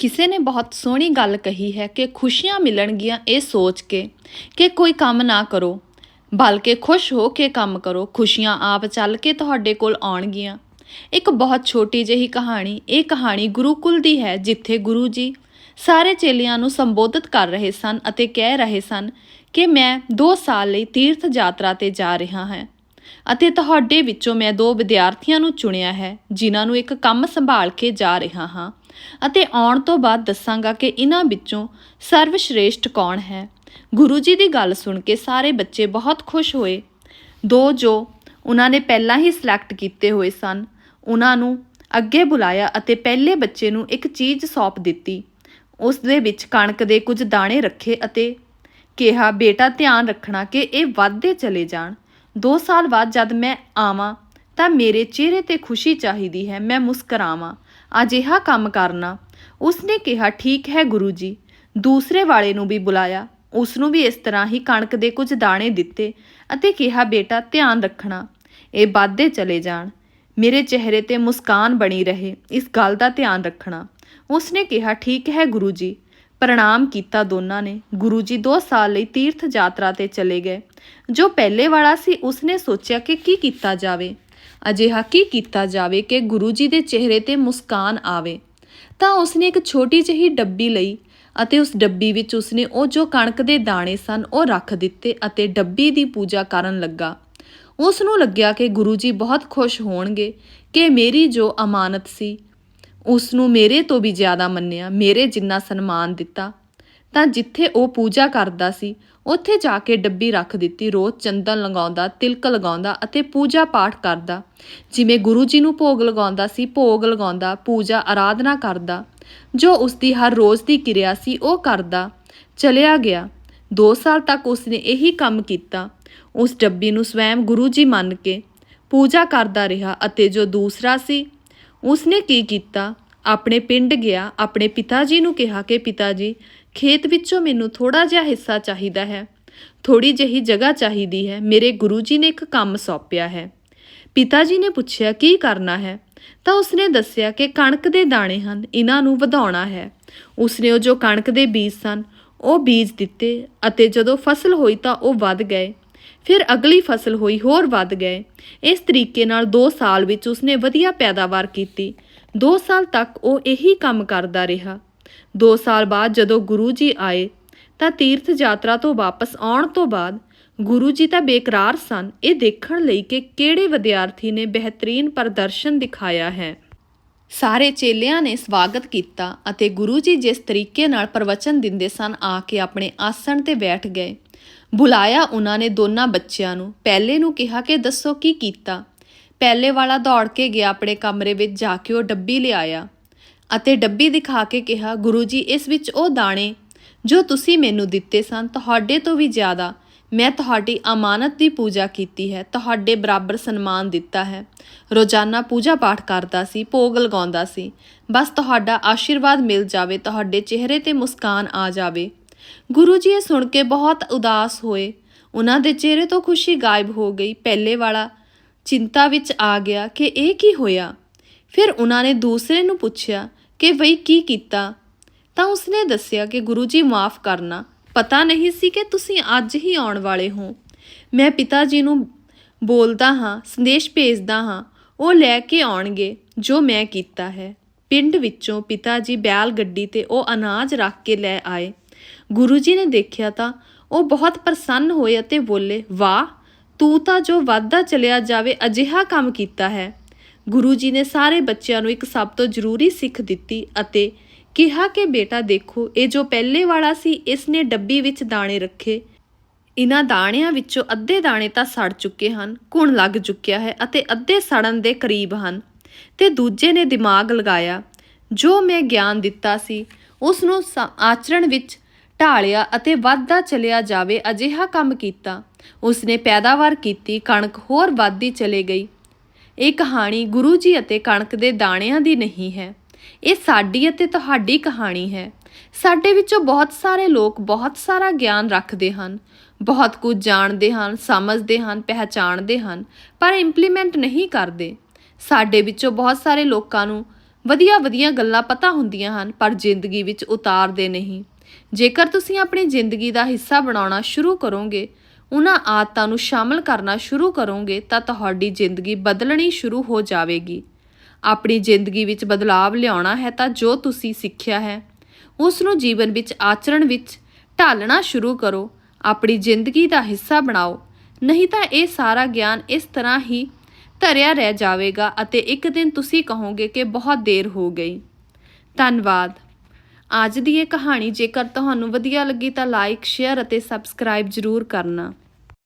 ਕਿਸੇ ਨੇ ਬਹੁਤ ਸੋਹਣੀ ਗੱਲ ਕਹੀ ਹੈ ਕਿ ਖੁਸ਼ੀਆਂ ਮਿਲਣਗੀਆਂ ਇਹ ਸੋਚ ਕੇ ਕਿ ਕੋਈ ਕੰਮ ਨਾ ਕਰੋ, ਬਲਕਿ ਖੁਸ਼ ਹੋ ਕੇ ਕੰਮ ਕਰੋ, ਖੁਸ਼ੀਆਂ ਆਪ ਚੱਲ ਕੇ ਤੁਹਾਡੇ ਕੋਲ ਆਉਣਗੀਆਂ। ਇੱਕ ਬਹੁਤ ਛੋਟੀ ਜਿਹੀ ਕਹਾਣੀ, ਇਹ ਕਹਾਣੀ ਗੁਰੂਕੁਲ ਦੀ ਹੈ, ਜਿੱਥੇ ਗੁਰੂ ਜੀ ਸਾਰੇ ਚੇਲਿਆਂ ਨੂੰ ਸੰਬੋਧਿਤ ਕਰ ਰਹੇ ਸਨ ਅਤੇ ਕਹਿ ਰਹੇ ਸਨ ਕਿ ਮੈਂ 2 ਸਾਲ ਲਈ ਤੀਰਥ ਯਾਤਰਾ ਤੇ ਜਾ ਰਿਹਾ ਹਾਂ। ਅਤੇ ਤੁਹਾਡੇ ਵਿੱਚੋਂ ਮੈਂ ਦੋ ਵਿਦਿਆਰਥੀਆਂ ਨੂੰ ਚੁਣਿਆ ਹੈ, ਜਿਨ੍ਹਾਂ ਨੂੰ ਇੱਕ ਕੰਮ ਸੰਭਾਲ ਕੇ ਜਾ ਰਿਹਾ ਹਾਂ। ਅਤੇ ਆਉਣ ਤੋਂ ਬਾਅਦ ਦੱਸਾਂਗਾ ਕਿ ਇਹਨਾਂ ਵਿੱਚੋਂ ਸਰਵਸ਼੍ਰੇਸ਼ਟ ਕੌਣ ਹੈ। ਗੁਰੂ ਜੀ ਦੀ ਗੱਲ ਸੁਣ ਕੇ ਸਾਰੇ ਬੱਚੇ ਬਹੁਤ ਖੁਸ਼ ਹੋਏ। ਦੋ ਜੋ ਉਹਨਾਂ ਨੇ ਪਹਿਲਾਂ ਹੀ ਸਿਲੈਕਟ ਕੀਤੇ ਹੋਏ ਸਨ ਉਹਨਾਂ ਨੂੰ ਅੱਗੇ ਬੁਲਾਇਆ ਅਤੇ ਪਹਿਲੇ ਬੱਚੇ ਨੂੰ ਇੱਕ ਚੀਜ਼ ਸੌਂਪ ਦਿੱਤੀ। ਉਸ ਦੇ ਵਿੱਚ ਕਣਕ ਦੇ ਕੁਝ ਦਾਣੇ ਰੱਖੇ ਅਤੇ ਕਿਹਾ, ਬੇਟਾ, ਧਿਆਨ ਰੱਖਣਾ ਕਿ ਇਹ ਵੱਧਦੇ ਚਲੇ ਜਾਣ। 2 ਸਾਲ ਬਾਅਦ ਜਦ ਮੈਂ ਆਵਾਂ, ਤਾਂ ਮੇਰੇ ਚਿਹਰੇ ਤੇ ਖੁਸ਼ੀ ਚਾਹੀਦੀ ਹੈ, ਮੈਂ ਮੁਸਕਰਾਵਾਂ। ਅਜਿਹਾ ਕੰਮ ਕਰਨਾ, ਉਸਨੇ ਕਿਹਾ, ਠੀਕ ਹੈ ਗੁਰੂ ਜੀ ਦੂਸਰੇ ਵਾਲੇ ਨੂੰ ਵੀ ਬੁਲਾਇਆ। ਉਸ ਨੂੰ ਵੀ ਇਸ ਤਰ੍ਹਾਂ ਹੀ ਕਣਕ ਦੇ ਕੁਝ ਦਾਣੇ ਦਿੱਤੇ ਅਤੇ ਕਿਹਾ, ਬੇਟਾ, ਧਿਆਨ ਰੱਖਣਾ, ਇਹ ਵਾਧੇ ਚਲੇ ਜਾਣ। ਮੇਰੇ ਚਿਹਰੇ ਤੇ ਮੁਸਕਾਨ ਬਣੀ ਰਹੇ, ਇਸ ਗੱਲ ਦਾ ਧਿਆਨ ਰੱਖਣਾ। ਉਸਨੇ ਕਿਹਾ, ਠੀਕ ਹੈ ਗੁਰੂ ਜੀ ਪ੍ਰਣਾਮ ਕੀਤਾ ਦੋਨਾਂ ਨੇ। ਗੁਰੂ ਜੀ 2 ਸਾਲ ਲਈ ਤੀਰਥ ਯਾਤਰਾ ਤੇ ਚਲੇ ਗਏ। ਜੋ ਪਹਿਲੇ ਵਾਲਾ ਸੀ, ਉਸਨੇ ਸੋਚਿਆ ਕਿ ਕੀ ਕੀਤਾ ਜਾਵੇ। ਅਜਿਹਾ ਕੀ ਕੀਤਾ ਜਾਵੇ ਕਿ ਗੁਰੂ ਜੀ ਦੇ ਚਿਹਰੇ ਤੇ ਮੁਸਕਾਨ ਆਵੇ। ਤਾਂ ਉਸਨੇ ਇੱਕ ਛੋਟੀ ਜਿਹੀ ਡੱਬੀ ਲਈ ਅਤੇ ਉਸ ਡੱਬੀ ਵਿੱਚ ਉਸਨੇ ਉਹ ਜੋ ਕਣਕ ਦੇ ਦਾਣੇ ਸਨ, ਉਹ ਰੱਖ ਦਿੱਤੇ ਅਤੇ ਡੱਬੀ ਦੀ ਪੂਜਾ ਕਰਨ ਲੱਗਾ। ਉਸ ਨੂੰ ਲੱਗਿਆ ਕਿ ਗੁਰੂ ਜੀ ਬਹੁਤ ਖੁਸ਼ ਹੋਣਗੇ ਕਿ ਮੇਰੀ ਜੋ ਅਮਾਨਤ ਸੀ ਉਸ ਨੂੰ ਮੇਰੇ ਤੋਂ ਵੀ ਜ਼ਿਆਦਾ ਮੰਨਿਆ, ਮੇਰੇ ਜਿੰਨਾ ਸਨਮਾਨ ਦਿੱਤਾ। ਤਾਂ ਜਿੱਥੇ ਉਹ ਪੂਜਾ ਕਰਦਾ ਸੀ, ਉੱਥੇ ਜਾ ਕੇ ਡੱਬੀ ਰੱਖ ਦਿੱਤੀ, ਰੋਜ਼ ਚੰਦਨ ਲਗਾਉਂਦਾ, ਤਿਲਕ ਲਗਾਉਂਦਾ ਅਤੇ ਪੂਜਾ ਪਾਠ ਕਰਦਾ। ਜਿਵੇਂ ਗੁਰੂ ਜੀ ਨੂੰ ਭੋਗ ਲਗਾਉਂਦਾ ਸੀ, ਭੋਗ ਲਗਾਉਂਦਾ, ਪੂਜਾ ਆਰਾਧਨਾ ਕਰਦਾ। ਜੋ ਉਸ ਦੀ ਹਰ ਰੋਜ਼ ਦੀ ਕਿਰਿਆ ਸੀ, ਉਹ ਕਰਦਾ। ਚਲਿਆ ਗਿਆ। 2 ਸਾਲ ਤੱਕ ਉਸਨੇ ਇਹੀ ਕੰਮ ਕੀਤਾ। ਉਸ ਡੱਬੀ ਨੂੰ ਸਵੈਮ ਗੁਰੂ ਜੀ ਮੰਨ ਕੇ ਪੂਜਾ ਕਰਦਾ ਰਿਹਾ ਅਤੇ ਜੋ ਦੂਸਰਾ ਸੀ, ਉਸਨੇ ਕੀ ਕੀਤਾ? ਆਪਣੇ ਪਿੰਡ ਗਿਆ, ਆਪਣੇ ਪਿਤਾ ਜੀ ਨੂੰ ਕਿਹਾ ਕਿ ਪਿਤਾ ਜੀ ਖੇਤ ਵਿੱਚੋਂ ਮੈਨੂੰ ਥੋੜਾ ਜਿਹਾ ਹਿੱਸਾ ਚਾਹੀਦਾ ਹੈ। ਥੋੜੀ ਜਿਹੀ ਜਗ੍ਹਾ ਚਾਹੀਦੀ ਹੈ। ਮੇਰੇ ਗੁਰੂ ਜੀ ਨੇ ਇੱਕ ਕੰਮ ਸੌਂਪਿਆ ਹੈ। ਪਿਤਾ ਜੀ ਨੇ ਪੁੱਛਿਆ, ਕੀ ਕਰਨਾ ਹੈ? ਤਾਂ ਉਸਨੇ ਦੱਸਿਆ ਕਿ ਕਣਕ ਦੇ ਦਾਣੇ ਹਨ, ਇਹਨਾਂ ਨੂੰ ਵਧਾਉਣਾ ਹੈ। ਉਸਨੇ ਉਹ ਜੋ ਕਣਕ ਦੇ ਬੀਜ ਸਨ, ਉਹ ਬੀਜ ਦਿੱਤੇ ਅਤੇ ਜਦੋਂ ਫਸਲ ਹੋਈ ਤਾਂ ਉਹ ਵੱਧ ਗਏ। ਫਿਰ ਅਗਲੀ ਫਸਲ ਹੋਈ, ਹੋਰ ਵੱਧ ਗਏ। ਇਸ ਤਰੀਕੇ ਨਾਲ 2 ਸਾਲ ਵਿੱਚ ਉਸਨੇ ਵਧੀਆ ਪੈਦਾਵਾਰ ਕੀਤੀ। 2 ਸਾਲ ਤੱਕ ਉਹ ਇਹੀ ਕੰਮ ਕਰਦਾ ਰਿਹਾ। 2 ਸਾਲ ਬਾਅਦ ਜਦੋਂ ਗੁਰੂ ਜੀ ਆਏ, ਤਾਂ ਤੀਰਥ ਯਾਤਰਾ ਤੋਂ ਵਾਪਸ ਆਉਣ ਤੋਂ ਬਾਅਦ ਗੁਰੂ ਜੀ ਤਾਂ ਬੇਕਰਾਰ ਸਨ। ਇਹ ਦੇਖਣ ਲਈ ਕਿ ਕਿਹੜੇ ਵਿਦਿਆਰਥੀ ਨੇ ਬਿਹਤਰੀਨ ਪ੍ਰਦਰਸ਼ਨ ਦਿਖਾਇਆ ਹੈ। ਸਾਰੇ ਚੇਲਿਆਂ ਨੇ ਸਵਾਗਤ ਕੀਤਾ ਅਤੇ ਗੁਰੂ ਜੀ ਜਿਸ ਤਰੀਕੇ ਨਾਲ ਪ੍ਰਵਚਨ ਦਿੰਦੇ ਸਨ, ਆ ਕੇ ਆਪਣੇ ਆਸਣ ਤੇ ਬੈਠ ਗਏ। ਬੁਲਾਇਆ ਉਹਨਾਂ ਨੇ ਦੋਨਾਂ ਬੱਚਿਆਂ ਨੂੰ। ਪਹਿਲੇ ਨੂੰ ਕਿਹਾ ਕਿ ਦੱਸੋ ਕੀ ਕੀਤਾ? ਪਹਿਲੇ ਵਾਲਾ ਦੌੜ ਕੇ ਗਿਆ ਆਪਣੇ ਕਮਰੇ ਵਿੱਚ ਜਾ ਕੇ ਉਹ ਡੱਬੀ ਲਿਆਇਆ ਅਤੇ ਡੱਬੀ ਦਿਖਾ ਕੇ ਕਿਹਾ, ਗੁਰੂ ਜੀ, ਇਸ ਵਿੱਚ ਉਹ ਦਾਣੇ ਜੋ ਤੁਸੀਂ ਮੈਨੂੰ ਦਿੱਤੇ ਸਨ, ਤੁਹਾਡੇ ਤੋਂ ਵੀ ਜ਼ਿਆਦਾ। ਮੈਂ ਤੁਹਾਡੀ ਅਮਾਨਤ ਦੀ ਪੂਜਾ ਕੀਤੀ ਹੈ, ਤੁਹਾਡੇ ਬਰਾਬਰ ਸਨਮਾਨ ਦਿੱਤਾ ਹੈ। ਰੋਜ਼ਾਨਾ ਪੂਜਾ ਪਾਠ ਕਰਦਾ ਸੀ, ਭੋਗ ਲਗਾਉਂਦਾ ਸੀ। ਬਸ ਤੁਹਾਡਾ ਆਸ਼ੀਰਵਾਦ ਮਿਲ ਜਾਵੇ, ਤੁਹਾਡੇ ਚਿਹਰੇ ਤੇ ਮੁਸਕਾਨ ਆ ਜਾਵੇ। ਗੁਰੂ ਜੀ ਇਹ ਸੁਣ ਕੇ ਬਹੁਤ ਉਦਾਸ ਹੋਏ। ਉਹਨਾਂ ਦੇ ਚਿਹਰੇ ਤੋਂ ਖੁਸ਼ੀ ਗਾਇਬ ਹੋ ਗਈ। ਪਹਿਲੇ ਵਾਲਾ ਚਿੰਤਾ ਵਿੱਚ ਆ ਗਿਆ ਕਿ ਇਹ ਕੀ ਹੋਇਆ। ਫਿਰ ਉਹਨਾਂ ਨੇ ਦੂਸਰੇ ਨੂੰ ਪੁੱਛਿਆ ਕਿ ਵਈ ਕੀ ਕੀਤਾ। ਤਾਂ ਉਸਨੇ ਦੱਸਿਆ ਕਿ ਗੁਰੂ ਜੀ ਮਾਫ ਕਰਨਾ। ਪਤਾ ਨਹੀਂ ਸੀ ਕਿ ਤੁਸੀਂ ਅੱਜ ਹੀ ਆਉਣ ਵਾਲੇ ਹੋ। ਮੈਂ ਪਿਤਾ ਜੀ ਨੂੰ ਬੋਲਦਾ ਹਾਂ, ਸੰਦੇਸ਼ ਭੇਜਦਾ ਹਾਂ, ਉਹ ਲੈ ਕੇ ਆਉਣਗੇ ਜੋ ਮੈਂ ਕੀਤਾ ਹੈ। ਪਿੰਡ ਵਿੱਚੋਂ ਪਿਤਾ ਜੀ ਬੈਲ ਗੱਡੀ ਤੇ ਉਹ ਅਨਾਜ ਰੱਖ ਕੇ ਲੈ ਆਏ। ਗੁਰੂ ਜੀ ਨੇ ਦੇਖਿਆ ਤਾਂ ਉਹ ਬਹੁਤ ਪ੍ਰਸੰਨ ਹੋਏ ਅਤੇ ਬੋਲੇ, ਵਾਹ ਤੂੰ ਤਾਂ ਜੋ ਵੱਧਦਾ ਚਲਿਆ ਜਾਵੇ, ਅਜਿਹਾ ਕੰਮ ਕੀਤਾ ਹੈ। ਗੁਰੂ ਜੀ ਨੇ ਸਾਰੇ ਬੱਚਿਆਂ ਨੂੰ ਇੱਕ ਸਭ ਤੋਂ ਜ਼ਰੂਰੀ ਸਿੱਖ ਦਿੱਤੀ ਅਤੇ ਕਿਹਾ ਕਿ, ਬੇਟਾ, ਦੇਖੋ, ਇਹ ਜੋ ਪਹਿਲੇ ਵਾਲਾ ਸੀ, ਇਸ ਨੇ ਡੱਬੀ ਵਿੱਚ ਦਾਣੇ ਰੱਖੇ। ਇਹਨਾਂ ਦਾਣਿਆਂ ਵਿੱਚੋਂ ਅੱਧੇ ਦਾਣੇ ਤਾਂ ਸੜ ਚੁੱਕੇ ਹਨ, ਘੁਣ ਲੱਗ ਚੁੱਕਿਆ ਹੈ ਅਤੇ ਅੱਧੇ ਸੜਨ ਦੇ ਕਰੀਬ ਹਨ। ਤੇ ਦੂਜੇ ਨੇ ਦਿਮਾਗ ਲਗਾਇਆ, ਜੋ ਮੈਂ ਗਿਆਨ ਦਿੱਤਾ ਸੀ ਉਸ ਨੂੰ ਸ- ਆਚਰਣ ਵਿੱਚ ਢਾਲਿਆ ਅਤੇ ਵੱਧਦਾ ਚਲਿਆ ਜਾਵੇ, ਅਜਿਹਾ ਕੰਮ ਕੀਤਾ। ਉਸਨੇ ਪੈਦਾਵਾਰ ਕੀਤੀ, ਕਣਕ ਹੋਰ ਵੱਧਦੀ ਚਲੇ ਗਈ। ਇਹ ਕਹਾਣੀ ਗੁਰੂ ਜੀ ਅਤੇ ਕਣਕ ਦੇ ਦਾਣਿਆਂ ਦੀ ਨਹੀਂ ਹੈ। ਇਹ ਸਾਡੀ ਅਤੇ ਤੁਹਾਡੀ ਕਹਾਣੀ ਹੈ। ਸਾਡੇ ਵਿੱਚੋਂ ਬਹੁਤ ਸਾਰੇ ਲੋਕ ਬਹੁਤ ਸਾਰਾ ਗਿਆਨ ਰੱਖਦੇ ਹਨ। ਬਹੁਤ ਕੁਝ ਜਾਣਦੇ ਹਨ, ਸਮਝਦੇ ਹਨ, ਪਹਿਚਾਣਦੇ ਹਨ, ਪਰ ਇੰਪਲੀਮੈਂਟ ਨਹੀਂ ਕਰਦੇ। ਸਾਡੇ ਵਿੱਚੋਂ ਬਹੁਤ ਸਾਰੇ ਲੋਕਾਂ ਨੂੰ ਵਧੀਆ ਵਧੀਆ ਗੱਲਾਂ ਪਤਾ ਹੁੰਦੀਆਂ ਹਨ, ਪਰ ਜ਼ਿੰਦਗੀ ਵਿੱਚ ਉਤਾਰਦੇ ਨਹੀਂ। ਜੇਕਰ ਤੁਸੀਂ ਆਪਣੀ ਜ਼ਿੰਦਗੀ ਦਾ ਹਿੱਸਾ ਬਣਾਉਣਾ ਸ਼ੁਰੂ ਕਰੋਗੇ ਉਹਨਾਂ ਆਦਤਾਂ ਨੂੰ ਸ਼ਾਮਲ ਕਰਨਾ ਸ਼ੁਰੂ ਕਰੋਗੇ ਤਾਂ ਤੁਹਾਡੀ ਜ਼ਿੰਦਗੀ ਬਦਲਣੀ ਸ਼ੁਰੂ ਹੋ ਜਾਵੇਗੀ। ਆਪਣੀ ਜ਼ਿੰਦਗੀ ਵਿੱਚ ਬਦਲਾਵ ਲਿਆਉਣਾ ਹੈ ਤਾਂ ਜੋ ਤੁਸੀਂ ਸਿੱਖਿਆ ਹੈ। ਉਸ ਨੂੰ ਜੀਵਨ ਵਿੱਚ ਆਚਰਣ ਵਿੱਚ ਢਾਲਣਾ ਸ਼ੁਰੂ ਕਰੋ। ਆਪਣੀ ਜ਼ਿੰਦਗੀ ਦਾ ਹਿੱਸਾ ਬਣਾਓ। ਨਹੀਂ ਤਾਂ ਇਹ ਸਾਰਾ ਗਿਆਨ ਇਸ ਤਰ੍ਹਾਂ ਹੀ ਧਰਿਆ ਰਹਿ ਜਾਵੇਗਾ ਅਤੇ ਇੱਕ ਦਿਨ ਤੁਸੀਂ ਕਹੋਗੇ ਕਿ ਬਹੁਤ ਦੇਰ ਹੋ ਗਈ। ਧੰਨਵਾਦ। ਅੱਜ ਦੀ ਇਹ ਕਹਾਣੀ ਜੇਕਰ ਤੁਹਾਨੂੰ ਵਧੀਆ ਲੱਗੀ ਤਾਂ ਲਾਈਕ ਸ਼ੇਅਰ ਅਤੇ ਸਬਸਕ੍ਰਾਈਬ ਜ਼ਰੂਰ ਕਰਨਾ।